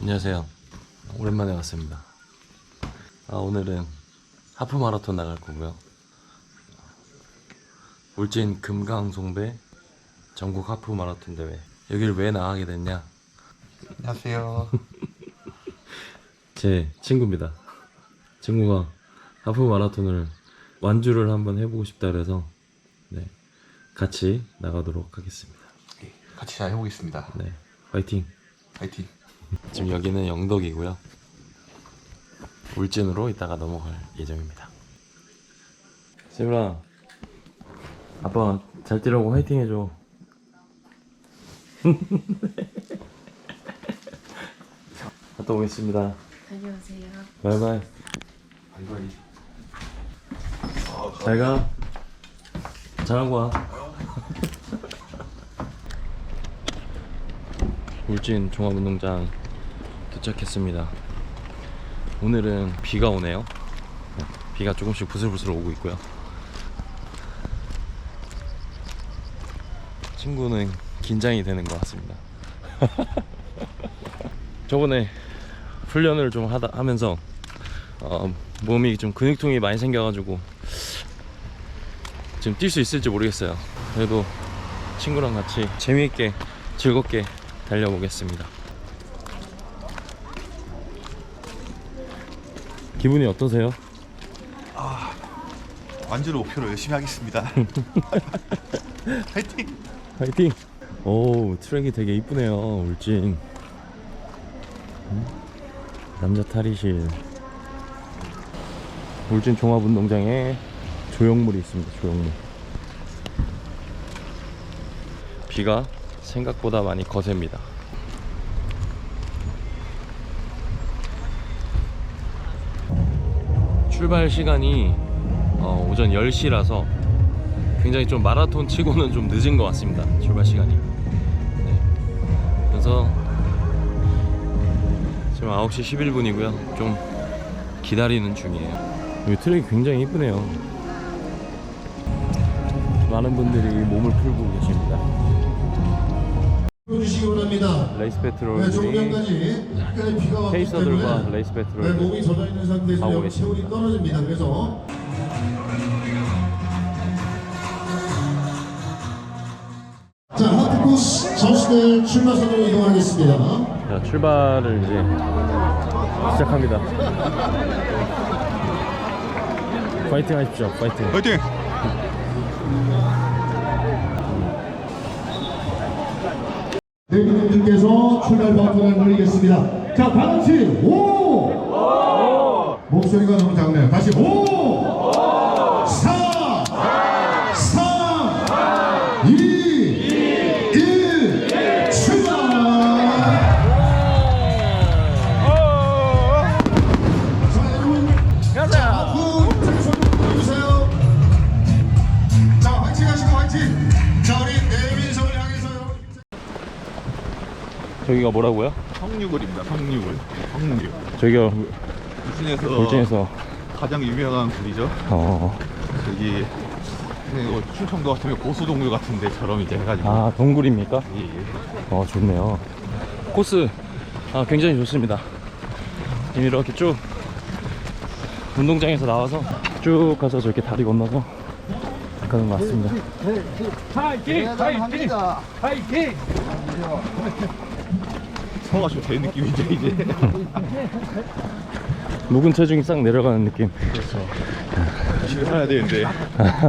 안녕하세요. 오랜만에 왔습니다. 아, 오늘은 하프 마라톤 나갈 거고요. 울진 금강송배 전국 하프 마라톤 대회. 여기를 왜 나가게 됐냐? 안녕하세요. 제 친구입니다. 친구가 하프 마라톤을 완주를 한번 해보고 싶다 그래서 네, 같이 나가도록 하겠습니다. 네, 같이 잘 해보겠습니다. 네, 화이팅! 파이팅. 지금 여기는 영덕이고요. 울진으로 이따가 넘어갈 예정입니다. 세브라, 아빠 잘 뛰라고 화이팅 해줘. 갔다 오겠습니다. 다녀오세요. 바이바이. 잘 가. 잘하고 와. 울진 종합운동장 도착했습니다. 오늘은 비가 오네요. 네, 비가 조금씩 부슬부슬 오고 있고요. 친구는 긴장이 되는 것 같습니다. 저번에 훈련을 좀 하다 하면서 어, 몸이 좀 근육통이 많이 생겨가지고 지금 뛸 수 있을지 모르겠어요. 그래도 친구랑 같이 재미있게 즐겁게 달려보겠습니다. 기분이 어떠세요? 완주를 목표로 열심히 하겠습니다. 파이팅. 파이팅! 오 트랙이 되게 이쁘네요 울진 음? 남자 탈의실 울진 종합운동장에 조형물이 있습니다 조형물 비가 생각보다 많이 거셉니다 출발 시간이 어, 오전 10시라서 굉장히 좀 마라톤 치고는 좀 늦은 것 같습니다. 출발 시간이. 네. 그래서 지금 9시 11분이고요. 좀 기다리는 중이에요. 여기 트랙이 굉장히 이쁘네요. 많은 분들이 몸을 풀고 계십니다. 주시기 원합니다. 레이스 네, 페트롤이 조금까지 약간의 비가 왔기 페이서들과 레이스 네, 페트롤 몸이 젖어 있는 상태에서. 체온이 떨어집니다. 그래서 자 하트코스 선수들 출마선으로 이동하겠습니다. 자, 출발을 이제 시작합니다. 파이팅 하십시오. 파이팅. 파이팅. 대표님들께서 출발 버튼을 누르겠습니다. 자, 다 같이 오! 목소리가 너무 작네요. 다시 오! 저기가 뭐라고요? 성류굴입니다. 성류굴. 성류. 저기가 울진에서 울진에서 가장 유명한 굴이죠. 어, 여기 뭐 충청도 같으면 고수동굴 같은 데처럼 이제 해가지고. 아 동굴입니까? 예, 예. 어 좋네요. 코스 아 굉장히 좋습니다. 지금 이렇게 쭉 운동장에서 나와서 쭉 가서 저렇게 다리 건너서 가는 것 같습니다. 서가 좀 된 느낌이죠 이제. 묵은 체중이 싹 내려가는 느낌. 열심히 살아야 되는데.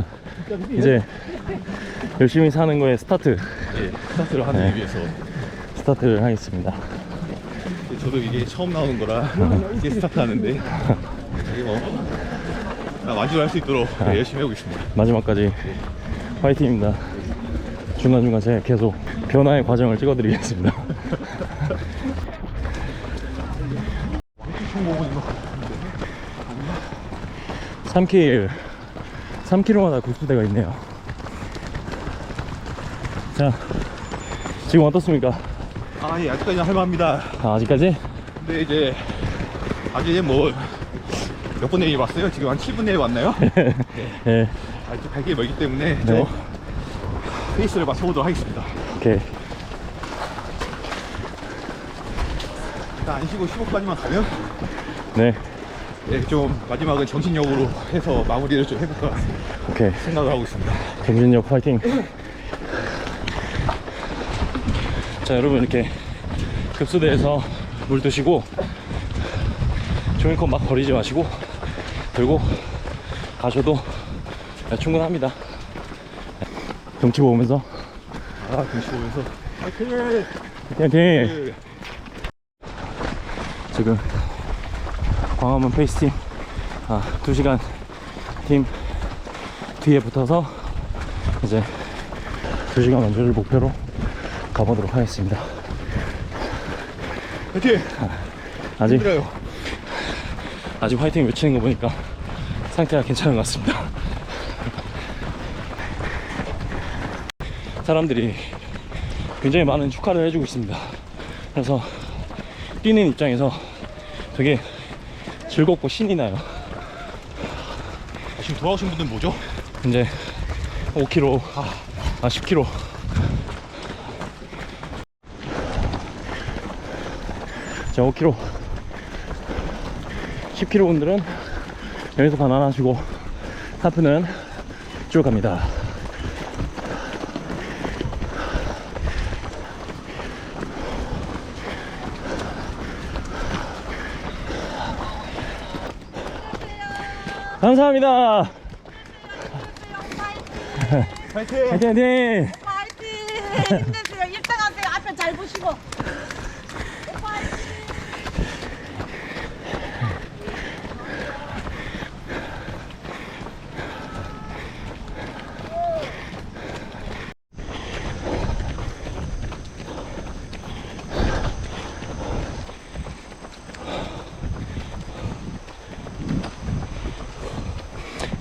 이제 열심히 사는 거에 스타트 예, 스타트를 하기 네. 위해서. 스타트를 하겠습니다. 저도 이게 처음 나오는 거라 이게 스타트 하는데 이게 뭐 아, 완주를 할수 있도록 네, 열심히 해보겠습니다. 마지막까지 화이팅입니다. 중간중간 제가 계속 변화의 과정을 찍어드리겠습니다. 삼킬 3km마다 국수대가 있네요. 자, 지금 어떻습니까? 아, 예, 아직까지는 할만합니다. 아, 아직까지? 근데 이제 아직 뭐 몇 분 내에 왔어요? 지금 한 7분 내에 왔나요? 예, 아직 갈 길이 멀기 때문에 네. 저 페이스를 맞춰보도록 하겠습니다. 오케이. 안 쉬고 15까지만 가면 네 네, 좀 마지막은 정신력으로 해서 마무리를 좀 해볼까 오케이. 생각을 하고 있습니다. 정신력 파이팅. 자 여러분 이렇게 급수대에서 물 드시고 종이컵 막 버리지 마시고 들고 가셔도 충분합니다. 경치 보면서? 아, 경치 보면서. 파이팅! 파이팅! 지금 광화문 페이스팀 아, 2시간 팀 뒤에 붙어서 이제 2시간 완주를 목표로 가보도록 하겠습니다 파이팅! 아직 힘들어요. 아직 화이팅 외치는 거 보니까 상태가 괜찮은 것 같습니다. 사람들이 굉장히 많은 축하를 해주고 있습니다. 그래서 뛰는 입장에서 되게 즐겁고 신이 나요. 지금 돌아오신 분들 뭐죠? 이제 5km, 아 10km. 자 5km, 10km 분들은 여기서 반환하시고 하프는 쭉 갑니다. 감사합니다. 파이팅! 화이팅! 파이팅! 힘내세요. 1등 하세요. 앞에 잘 보시고. 파이팅!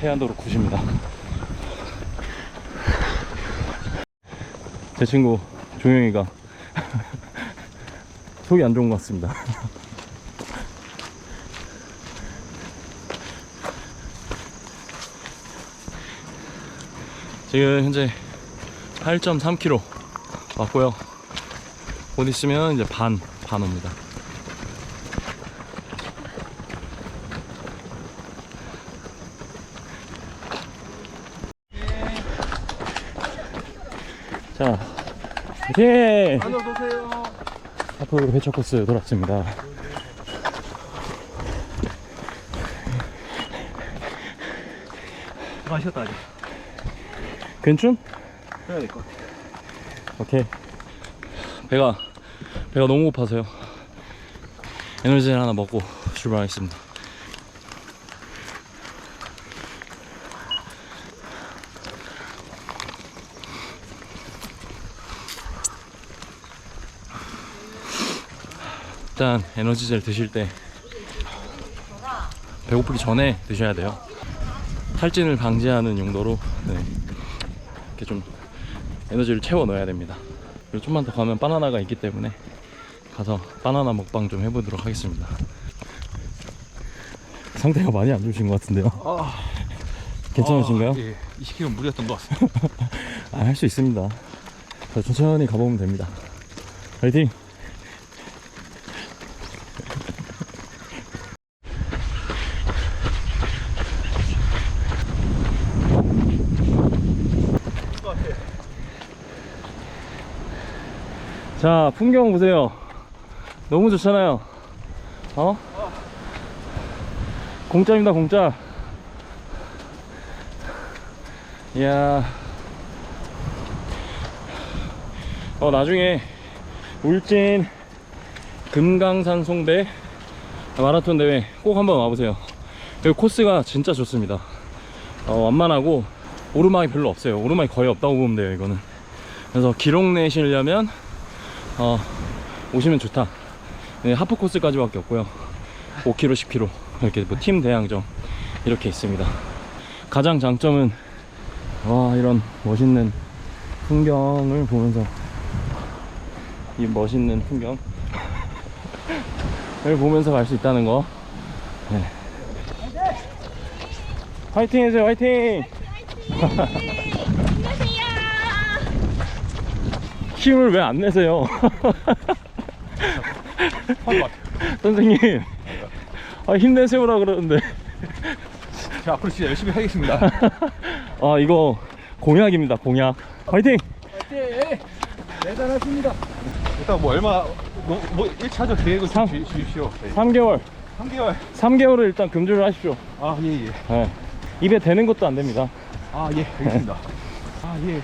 해안도로 90입니다. 제 친구 종영이가 속이 안 좋은 것 같습니다. 지금 현재 8.3km 왔고요. 곧 있으면 이제 반, 반 옵니다. 자, 화이팅! 안녕하세요. 앞으로 회차 코스 돌았습니다. 쉬었다, 아직. 괜춘? 해야 될 것 같아. 오케이. 배가, 배가 너무 고파서요. 에너지를 하나 먹고 출발하겠습니다. 일단 에너지젤 드실 때 배고프기 전에 드셔야 돼요. 탈진을 방지하는 용도로 네. 이렇게 좀 에너지를 채워 넣어야 됩니다. 그리고 좀만 더 가면 바나나가 있기 때문에 가서 바나나 먹방 좀 해보도록 하겠습니다. 상태가 많이 안 좋으신 것 같은데요. 괜찮으신가요? 아, 예, 20km 무리였던 것 같습니다. 아, 할 수 있습니다. 자, 천천히 가보면 됩니다. 화이팅! 자, 풍경 보세요. 너무 좋잖아요. 어? 공짜입니다, 공짜. 이야. 어 나중에 울진 금강산 송배 마라톤 대회 꼭 한번 와보세요 여기 코스가 진짜 좋습니다 어, 완만하고 오르막이 별로 없어요 오르막이 거의 없다고 보면 돼요 이거는 그래서 기록 내시려면 어, 오시면 좋다 네, 하프 코스까지밖에 없고요 5km 10km 이렇게 뭐 팀 대항전 이렇게 있습니다 가장 장점은 와 이런 멋있는 풍경을 보면서 이 멋있는 풍경을 보면서 갈 수 있다는 거. 네. 화이팅 해주세요, 화이팅! 힘내세요. 힘을 왜 안 내세요? 선생님 아 힘내세요라 그러는데 제가 앞으로 진짜 열심히 하겠습니다. 아 이거 공약입니다 공약 화이팅 일단 뭐 얼마 뭐, 뭐 1차적 계획을 삼. 좀 주, 주십시오. 네. 3개월 3개월. 3개월을 일단 금주를 하십시오 아, 예, 예. 네. 입에 대는 것도 안 됩니다 아, 예, 알겠습니다. 아, 예.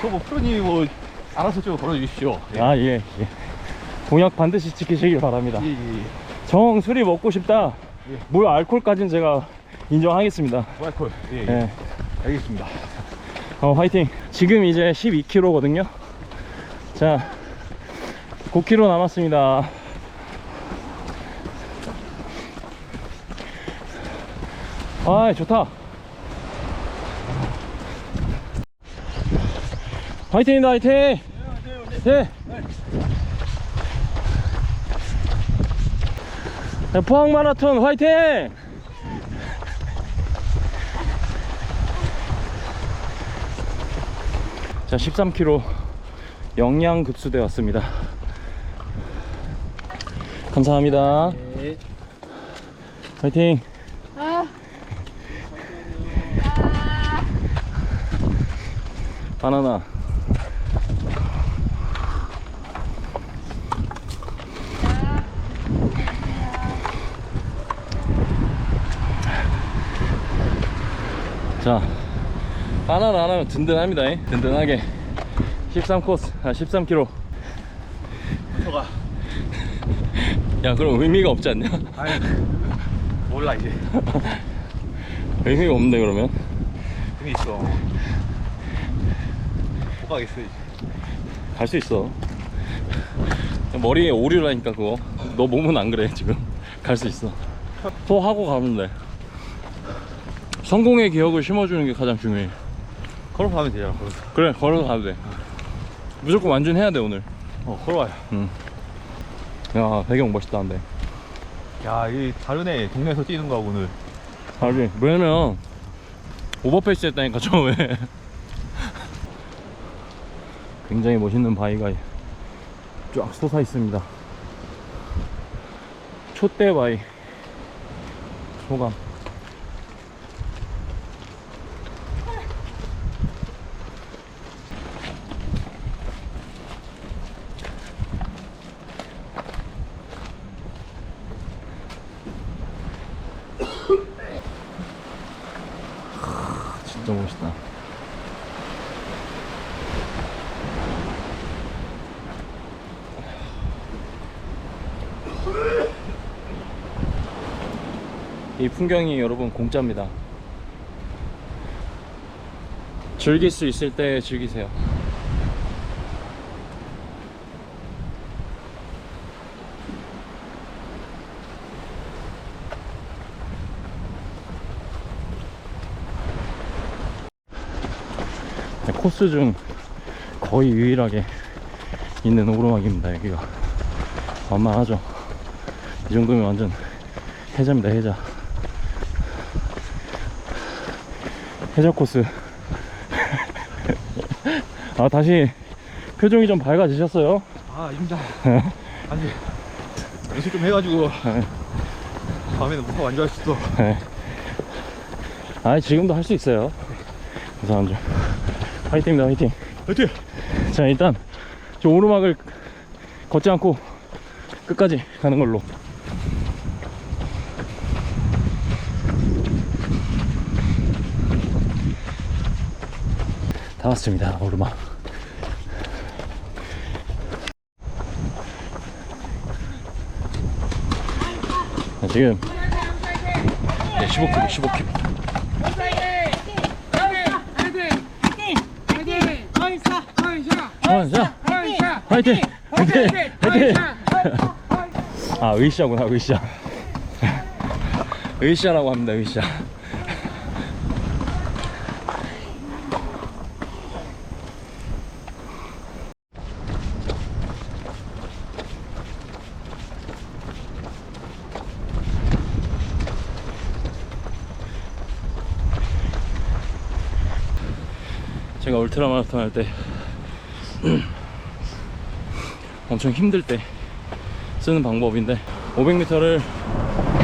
저뭐 프로님이 뭐 알아서 좀 걸어 주십시오. 예. 아 예 예. 공약 반드시 지키시길 바랍니다 예, 예, 예. 정 술이 먹고 싶다 예. 물 알콜까지는 제가 인정하겠습니다 와이콜. 예, 예. 예. 알겠습니다. 어, 화이팅. 지금 이제 12km거든요. 자, 9km 남았습니다. 아, 좋다. 화이팅입니다, 화이팅! 네. 자, 포항 마라톤 화이팅! 자 13km 영양급수대 왔습니다 감사합니다 화이팅 바나나 자 바나나 하나면 든든합니다 잉? 든든하게 13코스 아 13km 저가. 야 그럼 의미가 없지 않냐? 아니, 몰라, 이제. 의미가 없네 그러면 힘이 있어. 못 가겠어, 이제. 갈 수 있어 머리에 오류라니까 그거 너 몸은 안 그래 지금 갈 수 있어 소하고 가면 돼 성공의 기억을 심어주는 게 가장 중요해. 걸어 가면 되잖아, 걸어. 그래 걸어서 가도 돼. 무조건 완주해야 돼 오늘. 어, 걸어와요. 야 배경 멋있다 근데. 야, 이 다르네. 동네에서 뛰는 거하고 오늘. 알지. 왜냐면 오버페이스 했다니까 처음에. 굉장히 멋있는 바위가 쫙 솟아 있습니다. 촛대 바위. 소감 진짜 멋있다. 이 풍경이 여러분 공짜입니다. 즐길 수 있을 때 즐기세요. 네, 코스 중 거의 유일하게 있는 오르막입니다 여기가 만만하죠 이 정도면 완전 해자입니다 해자 해자 코스 아 다시 표정이 좀 밝아지셨어요 아, 아닙니다. 아니, 연습 좀 해가지고. 다음에는 무사 완주할 수 있어. 네. 아 지금도 할 수 있어요 감사합니다 화이팅입니다 화이팅 화이팅! 자 일단 저 오르막을 걷지 않고 끝까지 가는 걸로 다 왔습니다 오르막 자, 지금 네, 15km 15km 자, 화이팅! 화이팅! 화이팅! 아, 의시아구나, 의시아. 의시아라고 합니다, 의시 제가 울트라 마라톤 할 때 엄청 힘들 때 쓰는 방법인데 500m를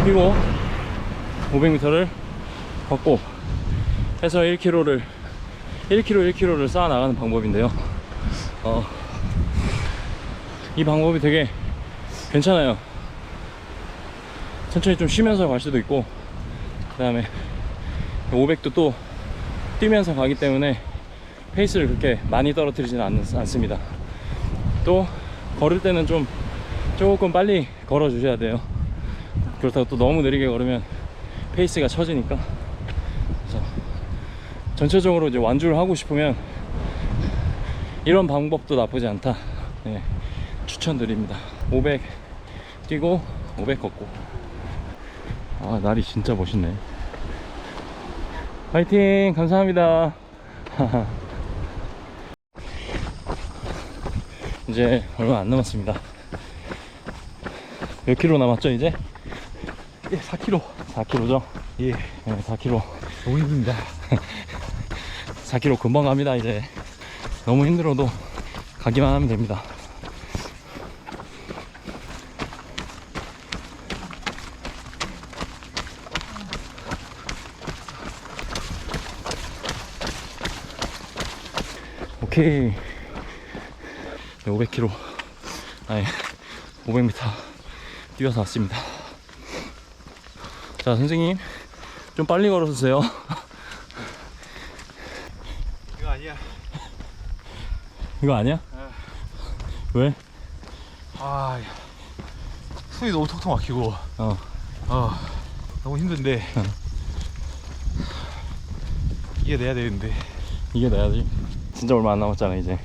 뛰고 500m를 걷고 해서 1km를 1km 1km를 쌓아 나가는 방법인데요. 어, 이 방법이 되게 괜찮아요. 천천히 좀 쉬면서 갈 수도 있고 그 다음에 500도 또 뛰면서 가기 때문에 페이스를 그렇게 많이 떨어뜨리지는 않, 않습니다. 또 걸을 때는 좀 조금 빨리 걸어 주셔야 돼요. 그렇다고 또 너무 느리게 걸으면 페이스가 처지니까. 그래서 전체적으로 이제 완주를 하고 싶으면 이런 방법도 나쁘지 않다. 네, 추천드립니다. 500 뛰고 500 걷고. 아 날이 진짜 멋있네. 파이팅 감사합니다. 이제 얼마 안 남았습니다. 몇 킬로 남았죠 이제? 예, 4km. 4킬로죠? 예, 네, 4킬로. 너무 힘듭니다. 4킬로 금방 갑니다 이제. 너무 힘들어도 가기만 하면 됩니다. 오케이. 500km. 아니, 500m 뛰어서 왔습니다. 자, 선생님. 좀 빨리 걸어주세요. 이거 아니야. 이거 아니야? 왜? 아, 숨이 너무 턱턱 막히고, 어. 아, 너무 힘든데. 이겨내야 되는데. 이게 나야지. 진짜 얼마 안 남았잖아, 이제.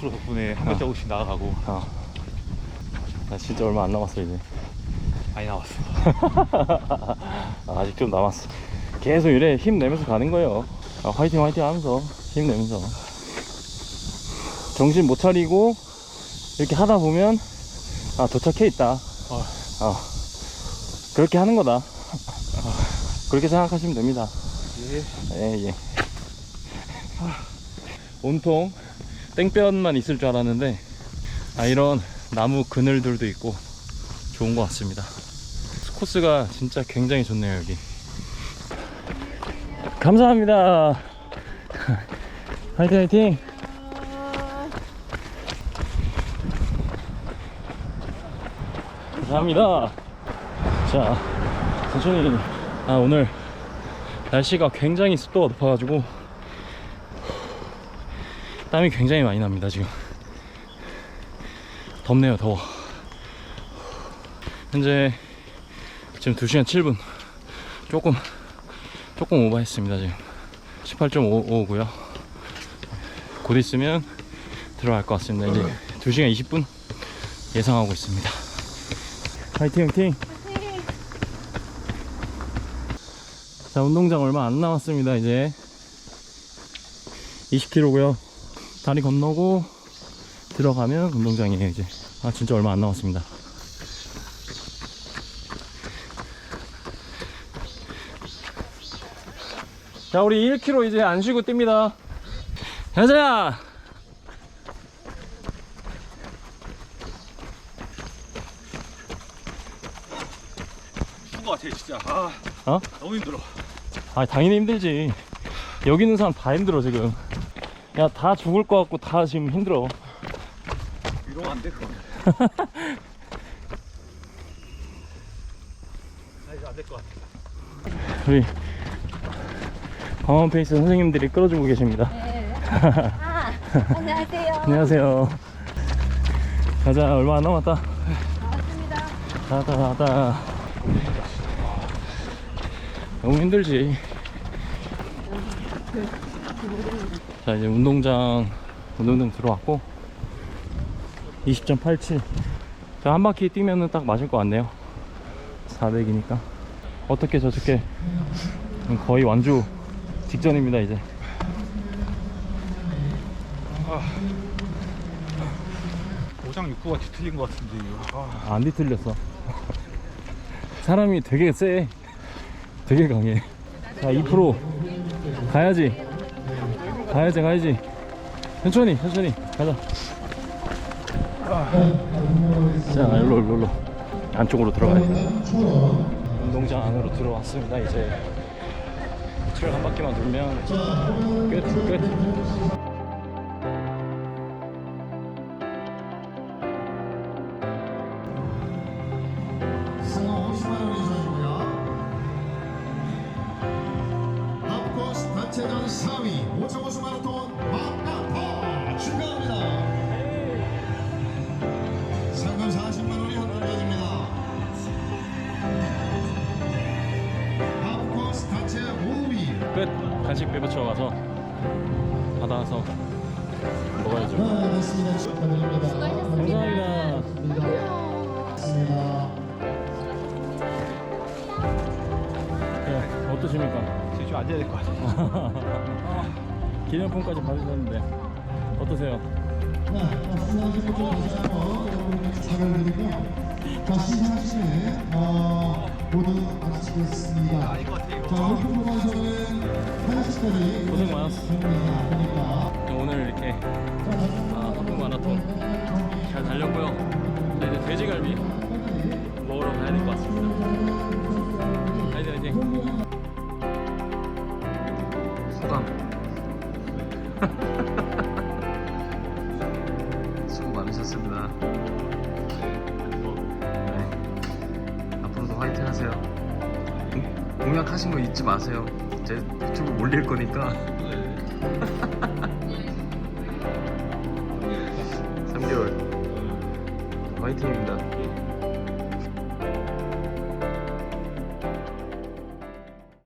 그래도 노프로 덕분에 한 발자국씩 나아가고 어. 나 진짜 얼마 안 남았어, 이제. 많이 나왔어. 아, 아직 좀 남았어. 계속 이래 힘내면서 가는 거예요. 아, 화이팅, 화이팅 하면서 힘내면서. 정신 못 차리고 이렇게 하다 보면 아, 도착해 있다. 어. 그렇게 하는 거다. 그렇게 생각하시면 됩니다. 예. 예, 예. 온통 땡볕만 있을 줄 알았는데, 아, 이런 나무 그늘들도 있고, 좋은 것 같습니다. 코스가 진짜 굉장히 좋네요, 여기. 감사합니다. 화이팅, 화이팅! 감사합니다. 자, 천천히. 아, 오늘 날씨가 굉장히 습도가 높아가지고 땀이 굉장히 많이 납니다 지금. 덥네요 더워. 현재 지금 2시간 7분. 조금 조금 오버했습니다 지금. 18.55고요. 곧 있으면 들어갈 것 같습니다. 이제 2시간 20분 예상하고 있습니다. 화이팅 화이팅! 자 운동장 얼마 안 남았습니다 이제. 20km고요 다리 건너고 들어가면 운동장이에요 이제 아 진짜 얼마 안 남았습니다 자 우리 1km 이제 안 쉬고 뜁니다 가자 죽은 것 같아, 진짜. 아, 어? 너무 힘들어. 아 당연히 힘들지 여기 있는 사람 다 힘들어 지금 야 다 죽을 것 같고 다 지금 힘들어 이러면 안 돼, 그러면. 아, 이거 안될 것 같아. 우리 광원 페이스 선생님들이 끌어주고 계십니다 아, 안녕하세요. 안녕하세요 가자 얼마 안 남았다 반갑습니다. 나다 나다 너무 힘들지 자 이제 운동장 운동장 들어왔고 20.87 자 한 바퀴 뛰면은 딱 맞을 것 같네요 400이니까 어떻게 저렇게 거의 완주 직전입니다 이제 오장 육구가 뒤틀린 것 같은데, 이거. 아, 안 뒤틀렸어. 사람이 되게 세. 되게 강해. 자, 2% 가야지. 가야지, 가야지. 천천히, 천천히. 가자. 자, 일로, 일로, 일로. 안쪽으로 들어가야 돼요. 운동장 안으로 들어왔습니다. 이제 트랙 한 바퀴만 돌면 끝, 끝. 간식 배부쳐 가서 받아서 먹어야죠. 네. 감사합니다. 네, 어떠십니까? 지금 앉아야 될 것 같아요. 기념품까지 받으셨는데 어떠세요? 네, 다시 시상식을 어, 모두 마치겠습니다. 자 홍콩공항에서는 1시까지 고생. 그러니까 오늘 화이팅 하세요. 공- 공약하신 거 잊지 마세요. 제 유튜브 올릴 거니까.